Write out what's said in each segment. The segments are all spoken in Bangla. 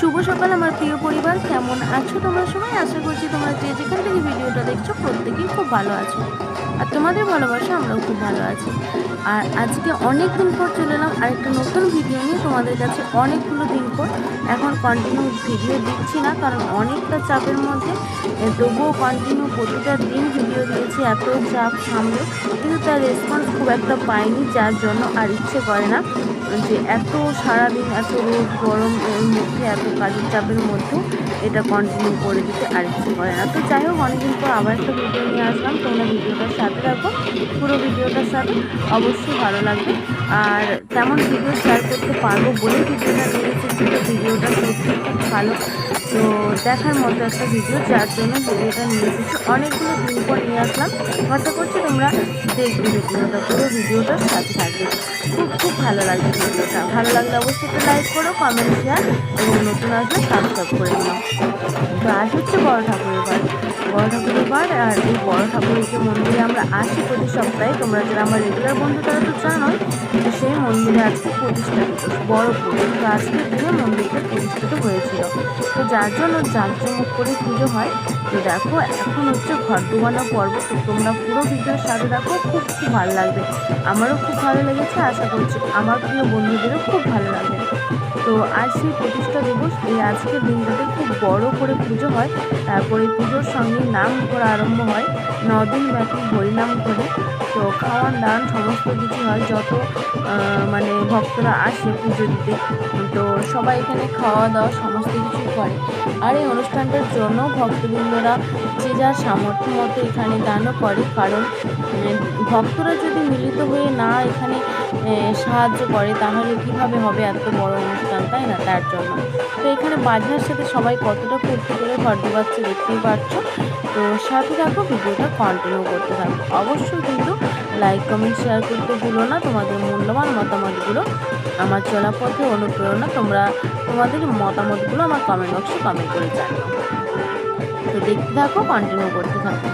শুভ সকাল আমার প্রিয় পরিবার। কেমন আছো তোমরা সবাই? আশা করছি তোমরা যে যেখান থেকে ভিডিওটা দেখছ প্রত্যেকেই খুব ভালো আছো। আর তোমাদের ভালোবাসা আমরাও খুব ভালো আছি। আর আজকে অনেক দিন পর চলে এলাম আরেকটা নতুন ভিডিও নিয়ে। তোমাদের কাছে অনেকগুলো দিন পর এখন কন্টিনিউ ভিডিও দিচ্ছি না, কারণ অনেকটা চাপের মধ্যে। তবুও কন্টিনিউ প্রতিটা দিন ভিডিও দিয়েছি, এত চাপ সামলে। কিন্তু তার রেসপন্স খুব একটা পাইনি, যার জন্য আর ইচ্ছে করে না। যে এত সারাদিন, এত রোদ, গরম, এর মধ্যে, এত কাজের চাপের মধ্যে এটা কন্টিনিউ করে দিতে আর ইচ্ছে করে না। তো যাই হোক, অনেকদিন পর আবার একটা ভিডিও নিয়ে আসলাম। তোমরা ভিডিওটার সাথে রাখো পুরো ভিডিওটার সাথে অবশ্যই ভালো লাগবে। আর তেমন ভিডিও শেয়ার করতে পারব বলে ভিডিওটা নিয়ে ভিডিওটা সত্যি খুব ভালো তো দেখার মতো একটা ভিডিও যার জন্য ভিডিওটা নিয়ে এসেছি অনেকগুলো দিন পর নিয়ে আসলাম। আশা করছি তোমরা দেখবে ভিডিওটা পুরো ভিডিওটার সাথে থাকবে। খুব খুব ভালো লাগবে ভিডিওটা। ভালো লাগলে অবশ্যই একটা লাইক করো কমেন্ট শেয়ার এবং নতুন আসলে সাবস্ক্রাইব করে দিও। তো আজ হচ্ছে বড় ঠাকুরের বার বড় ঠাকুরের বার আর এই বড় ঠাকুরের যে মন্দিরে আমরা আসি প্রতি সপ্তাহে, তোমরা যারা আমার রেগুলার বন্ধু, তারা তো জানোই সেই মন্দিরে আজকে প্রতিষ্ঠা দিবস বড় পুজো তো আজকের মন্দিরটা প্রতিষ্ঠিত হয়েছিল। তো যার জন্য জাঁকজমক করে পুজো হয়। তো দেখো, এখন হচ্ছে ঘর ডুবানো পর্ব। তো তোমরা পুরো ভিডিওর সাথে দেখো, খুব খুব ভালো লাগবে। আমারও খুব ভালো লেগেছে, আশা করছি আমার প্রিয় বন্ধুদেরও খুব ভালো লাগবে। তো আজ সেই প্রতিষ্ঠা দিবস, এই আজকের দিনটাতে খুব বড় করে পুজো হয়। তারপরে পুজোর সঙ্গে নাম করা আরম্ভ হয়। নদিন ব্যাপী হরিনাম করে। তো খাওয়ান দাওয়ান সমস্ত কিছু হয়, যত মানে ভক্তরা আসে পুজো দিতে, তো সবাই এখানে খাওয়া দাওয়া সমস্ত কিছু করে। আর এই অনুষ্ঠানটার জন্য ভক্তবৃন্দরা যে যার সামর্থ্য মতো এখানে দানও করে, কারণ ভক্তরা যদি মিলিত হয়ে না এখানে সাহায্য করে, তাহলে কীভাবে হবে এত বড় অনুষ্ঠান, তাই না? তার জন্য। তো এখানে বাজনার সাথে সবাই কতটা ফুর্তি করে ঘর ডুবাচ্ছে দেখতেই পাচ্ছ তো সাথে থাকো, ভিডিওটা কন্টিনিউ করতে থাকো। অবশ্যই কিন্তু লাইক কমেন্ট শেয়ার করতে ভুলো না। তোমাদের মূল্যবান মতামতগুলো আমার চলা পথে অনুপ্রেরণা তোমরা তোমাদের মতামতগুলো আমার কমেন্ট বক্সে কমেন্ট করে জানো তো দেখতে থাকো কন্টিনিউ করতে থাকো।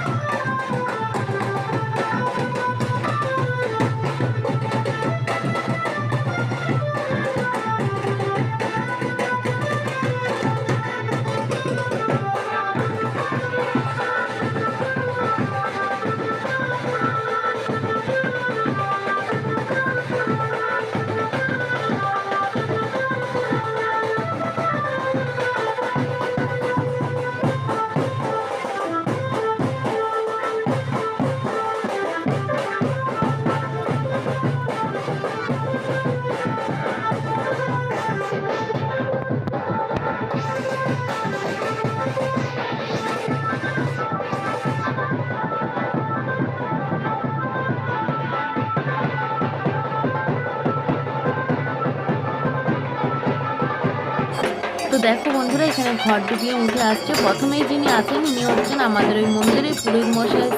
তো দেখো বন্ধুরা, এখানে ঘর ডুবিয়ে উঠে আসছে। প্রথমেই যিনি আছেন, উনি হচ্ছেন আমাদের ওই মন্দিরের পুরোহিত মশাই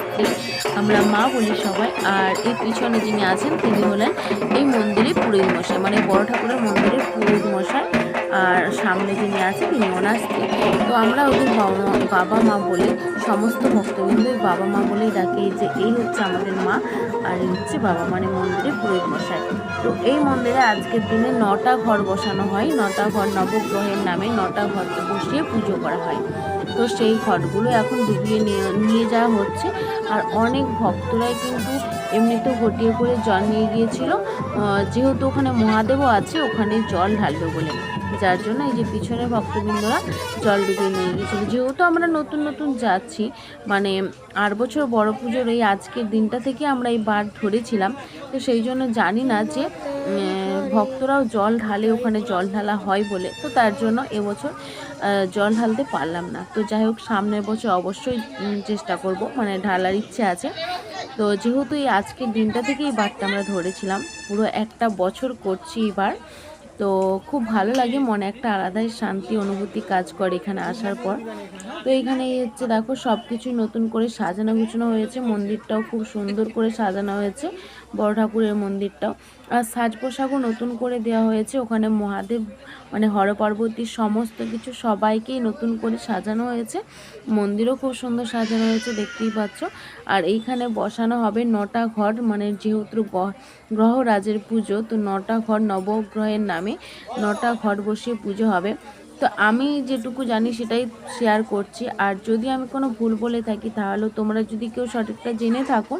আমরা মা বলি সবাই। আর এই পিছনে যিনি আছেন, তিনি হলেন এই মন্দিরের পুরোহিত মশাই মানে বড় ঠাকুরের মন্দিরের পুরোহিত মশাই। আর সামনে যিনি আছে তিনি ওনার স্ত্রী। তো আমরা ওদের বাবা মা- বলি, সমস্ত ভক্তবৃন্দের বাবা মা বলেই ডাকে যে, এই হচ্ছে আমাদের মা। আর এই হচ্ছে বাবা মানে মন্দিরের পুরোহিত মশাই। তো এই মন্দিরে আজকের দিনে নটা ঘর বসানো হয়। নটা ঘর নবগ্রহের নামে নটা ঘরকে বসিয়ে পুজো করা হয়। তো সেই ঘরগুলো এখন ডুবিয়ে নিয়ে নিয়ে যাওয়া হচ্ছে। আর অনেক ভক্তরাই কিন্তু এমনিতেও ঘটিয়ে করে জল নিয়ে গিয়েছিল। যেহেতু ওখানে মহাদেবও আছে, ওখানে জল ঢালবে বলে। যার জন্য এই যে পিছনে ভক্তবৃন্দরা জল ডুবিয়ে নিয়ে গিয়েছিল। যেহেতু আমরা নতুন নতুন যাচ্ছি মানে আট বছর বড় পুজোর এই আজকের দিনটা থেকে আমরা এই বার ধরেছিলাম। তো সেই জন্য জানি না যে ভক্তরাও জল ঢালে ওখানে জল ঢালা হয় বলে। তো তার জন্য এবছর জল ঢালতে পারলাম না। তো যাই হোক, সামনের বছর অবশ্যই চেষ্টা করব। মানে ঢালার ইচ্ছে আছে। তো যেহেতু এই আজকের দিনটা থেকে এই বারটা আমরা ধরেছিলাম, পুরো একটা বছর করছি এবার। তো খুব ভালো লাগে, মনে একটা আলাদাই শান্তি অনুভূতি কাজ করে এখানে আসার পর। তো এখানে হচ্ছে দেখো সব কিছুই নতুন করে সাজানো গুছানো হয়েছে, মন্দিরটাও খুব সুন্দর করে সাজানো হয়েছে, বড় ঠাকুরের মন্দিরটাও। সাজ পোশাকও নতুন করে দেওয়া হয়েছে। ওখানে মহাদেব মানে হরপার্বতীর সমস্ত কিছু সবাইকেই নতুন করে সাজানো হয়েছে। মন্দিরও খুব সুন্দর সাজানো হয়েছে, দেখতেই পাচ্ছ। আর এইখানে বসানো হবে নটা ঘর মানে যেহেতু গ্রহরাজের পুজো, তো নটা ঘর নবগ্রহের নামে নটা ঘর বসিয়ে পুজো হবে। তো আমি যেটুকু জানি সেটাই শেয়ার করছি। আর যদি আমি কোনো ভুল বলে থাকি, তাহলে তোমরা যদি কেউ সঠিকটা জেনে থাকো,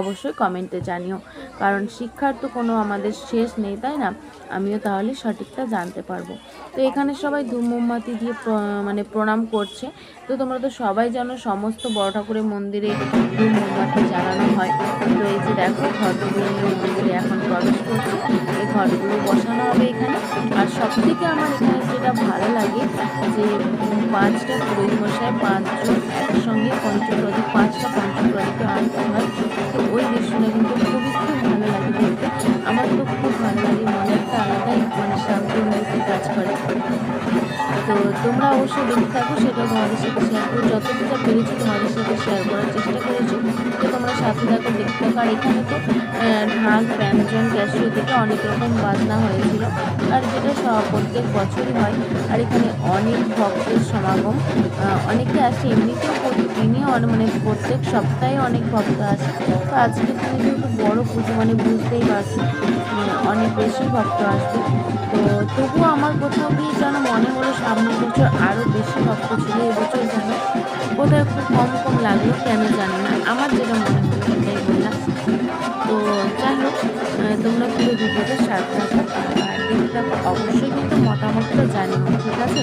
অবশ্যই কমেন্টে জানিও। কারণ শিক্ষার তো কোনো আমাদের শেষ নেই, তাই না? আমিও তাহলে সঠিকটা জানতে পারব। তো এখানে সবাই ধূম মোমবাতি দিয়ে মানে প্রণাম করছে। তো তোমরা তো সবাই জানো সমস্ত বড় ঠাকুরের মন্দিরে ধূম মোমবাতি জ্বালানো হয়। তো এই যে দেখো ঘটগুলো মন্দিরে এখন প্রবেশ করছে। এই ঘটগুলো বসানো হবে এখানে। আর সব থেকে আমার এখানে যেটা ভালো লাগে যে পাঁচটা পুরোহিত মশাই, পাঁচজন একসঙ্গে পঞ্চপ্রদীপ, পাঁচটা পঞ্চপ্রদীপে তো তোমরা অবশ্যই দেখতে থাকো সেটা তোমাদের সাথে শেয়ার করো। যতটুকু পেরেছি তোমাদের সাথে শেয়ার করার চেষ্টা করেছি। তো তোমরা সাথে থাকো দেখতে থাকো। আর এখানে তো ঢাক ব্যঞ্জন ক্যাশিও থেকে অনেক রকম বাজনা হয়েছিল। আর যেটা প্রত্যেক বছরই হয়। আর এখানে অনেক ভক্তের সমাগম। অনেকে আসে এমনিতেও প্রতিদিনই মানে প্রত্যেক সপ্তাহে অনেক ভক্ত আসে। তো আজকে তুমি যেহেতু বড় পুজো মানে বুঝতেই পারছি উম, অনেক বেশি ভক্ত আসবে। তো তবুও আমার কোথাও গিয়ে যেন মনে হলো সামনের বছর আরও বেশি ভক্ত ছিল এবছর যেন। ওটা খুব কম কম লাগল, কেন জানি না। আমার যেটা মনে হলো সেটাই বললাম। তো যাই হোক তোমরা পুরো ভিডিওটা সার্চ থাকো আর দেখতে অবশ্যই কিন্তু মতামতটা জানিও, ঠিক আছে?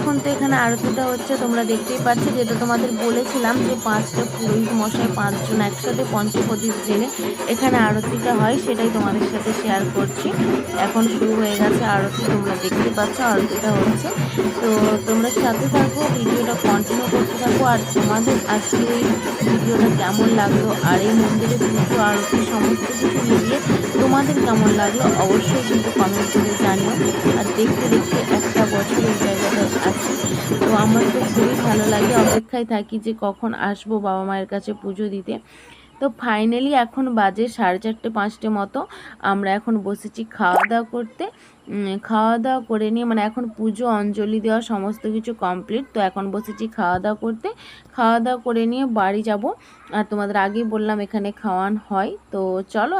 এখন তো এখানে আরতিটা হচ্ছে, তোমরা দেখতেই পাচ্ছ যেটা তোমাদের বলেছিলাম যে পাঁচটা পুরোহিত মশাই পাঁচজন একসাথে পঞ্চপ্রদীপ জেলে এখানে আরতিটা হয়, সেটাই তোমাদের সাথে শেয়ার করছি। এখন শুরু হয়ে গেছে আরতি, তোমরা দেখতে পাচ্ছ আরতিটা হচ্ছে। তো তোমরা সাথে থাকো, ভিডিওটা কন্টিনিউ করতে থাকো, আর তোমাদের আজকে এই ভিডিওটা কেমন লাগল, আর এই মন্দিরে পুজো, আরতি সমস্ত কিছু মিলিয়ে তোমাদের কেমন লাগল, অবশ্যই কিন্তু কমেন্ট করে জানিও। আর দেখতে দেখতে বছর এই জায়গাটা আছে তো আমার তো খুবই ভালো লাগে। অপেক্ষায় থাকি যে কখন আসব বাবা মায়ের কাছে পুজো দিতে। তো ফাইনালি এখন বাজে সাড়ে চারটে পাঁচটে মতো। আমরা এখন বসেছি খাওয়া দাওয়া করতে। খাওয়া দাওয়া করে নিয়ে মানে এখন পুজো, অঞ্জলি দেওয়া সমস্ত কিছু কমপ্লিট তো এখন বসেছি খাওয়া দাওয়া করতে। খাওয়া দাওয়া করে নিয়ে বাড়ি যাব। আর তোমাদের আগেই বললাম এখানে খাওয়ান হয়। তো চলো